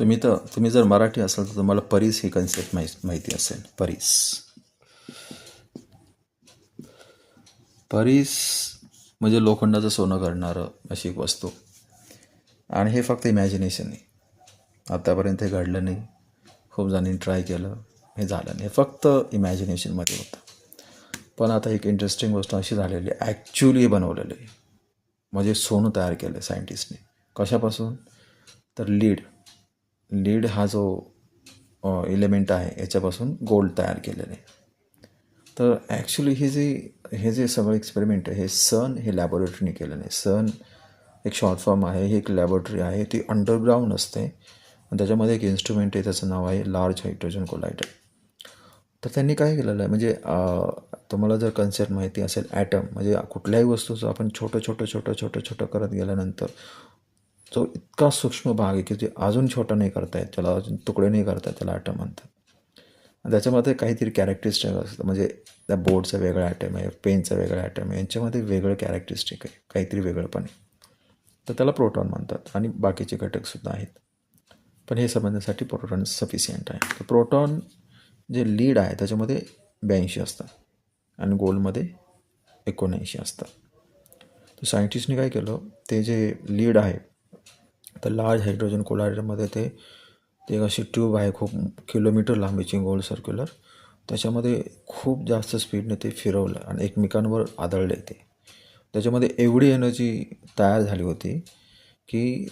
तुम्ही तर तुम्ही जर मराठी असाल तर तुम्हाला परीस ही कन्सेप्ट माहि माहिती असेल. परीस. परीस म्हणजे लोखंडाचं सोनं करणारं अशी एक वस्तू. आणि हे फक्त इमॅजिनेशन आहे आत्तापर्यंत हे घडलं नाही. खूप जणांनी ट्राय केलं. हे झालं नाही. हे फक्त इमॅजिनेशनमध्ये होतं. पण आता एक इंटरेस्टिंग गोष्ट अशी झालेली आहे. ॲक्च्युली बनवलेलं आहे. म्हणजे सोनं तयार केलं आहे सायंटिस्टने कशापासून? तर लीड लीड हा जो एलिमेंट आहे याच्यापासून गोल्ड तयार केलेलं. आहे तर ॲक्च्युली हे जे हे जे सगळं एक्सपेरिमेंट आहे हे सन हे लॅबोरेटरीने केलेलं आहे. सन एक शॉर्ट फॉर्म आहे ही एक लॅबोरेटरी आहे ती अंडरग्राऊंड असते. आणि त्याच्यामध्ये एक इन्स्ट्रुमेंट आहे त्याचं नाव आहे लार्ज हायड्रोजन कोलायडर तर त्यांनी काय केलेलं आहे म्हणजे तुम्हाला जर कन्सेप्ट माहिती असेल ॲटम म्हणजे कुठल्याही वस्तूचं आपण छोटं छोटं छोटं छोटं छोटं करत गेल्यानंतर जो इतका सूक्ष्म भाग आहे की ते अजून छोटा नाही करतायत त्याला अजून तुकडे नाही करतायत त्याला ॲटम म्हणतात. त्याच्यामध्ये काहीतरी कॅरेक्टरिस्टिक असतं म्हणजे त्या बोर्डचं वेगळं ॲटम आहे पेनचं वेगळं ॲटम आहे यांच्यामध्ये वेगळं कॅरेक्टरिस्टिक आहे काहीतरी वेगळंपण आहे. तर त्याला प्रोटॉन म्हणतात आणि बाकीचे घटकसुद्धा आहेत. पण हे समजण्यासाठी प्रोटॉन सफिशियंट आहे. तर प्रोटॉन जे लीड आहे त्याच्यामध्ये ब्याऐंशी असतात आणि गोल्डमध्ये एकोणऐंशी असतात. तर सायंटिस्टने काय केलं ते जे लीड आहे तर लार्ज हायड्रोजन कोलायडरमध्ये ते ते एक अशी ट्यूब आहे खूप किलोमीटर लांबीची गोल सर्क्युलर त्याच्यामध्ये खूप जास्त स्पीडने ते फिरवलं आणि एकमेकांवर आदळले ते. त्याच्यामध्ये एवढी एनर्जी तयार झाली होती की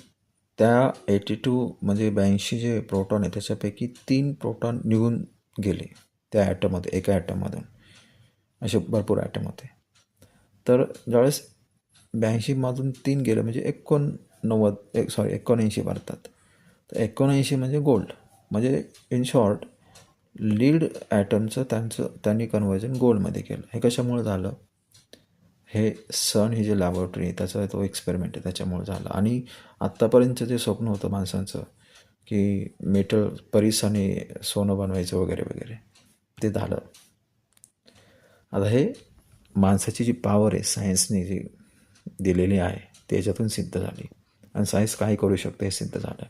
त्या एटी टू म्हणजे ब्याऐंशी जे प्रोटॉन आहे त्याच्यापैकी तीन प्रोटॉन निघून गेले त्या ॲटममध्ये एका ॲटममधून असे भरपूर ॲटम होते. तर ज्यावेळेस ब्याऐंशीमधून तीन गेले म्हणजे नव्वद एक सॉरी एकोणऐंशी भरतात. तर एकोणऐंशी म्हणजे गोल्ड म्हणजे इन शॉर्ट लीड ॲटमचं त्यांचं त्यांनी कन्वर्जन गोल्डमध्ये केलं. हे कशामुळे झालं? हे सन ही जे लॅबोरेटरी आहे त्याचा तो एक्सपेरिमेंट आहे त्याच्यामुळे झालं. आणि आत्तापर्यंतचं जे स्वप्न होतं माणसांचं की मेटल परिसाने सोनं बनवायचं वगैरे वगैरे ते झालं. आता हे माणसाची जी पावर आहे सायन्सने जी दिलेली आहे त्याच्यातून सिद्ध झाली. आणि सायन्स काय करू शकतं हे सिद्ध झालं.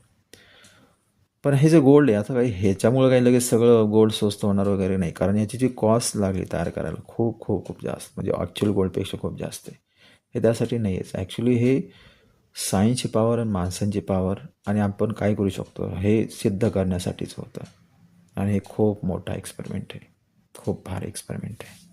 पण हे जे गोल्ड आहे आता काही ह्याच्यामुळं काही लगेच सगळं गोल्ड स्वस्त होणार वगैरे नाही. कारण याची जी कॉस्ट लागली तयार करायला खूप खूप खूप जास्त. म्हणजे ॲक्च्युअल गोल्डपेक्षा खूप जास्त आहे. हे त्यासाठी नाही आहे. ॲक्च्युली हे सायन्सची पॉवर आणि माणसांची पॉवर आणि आपण काय करू शकतो हे सिद्ध करण्यासाठीच होतं. आणि हे खूप मोठा एक्सपेरिमेंट आहे. खूप भारी एक्सपेरिमेंट आहे.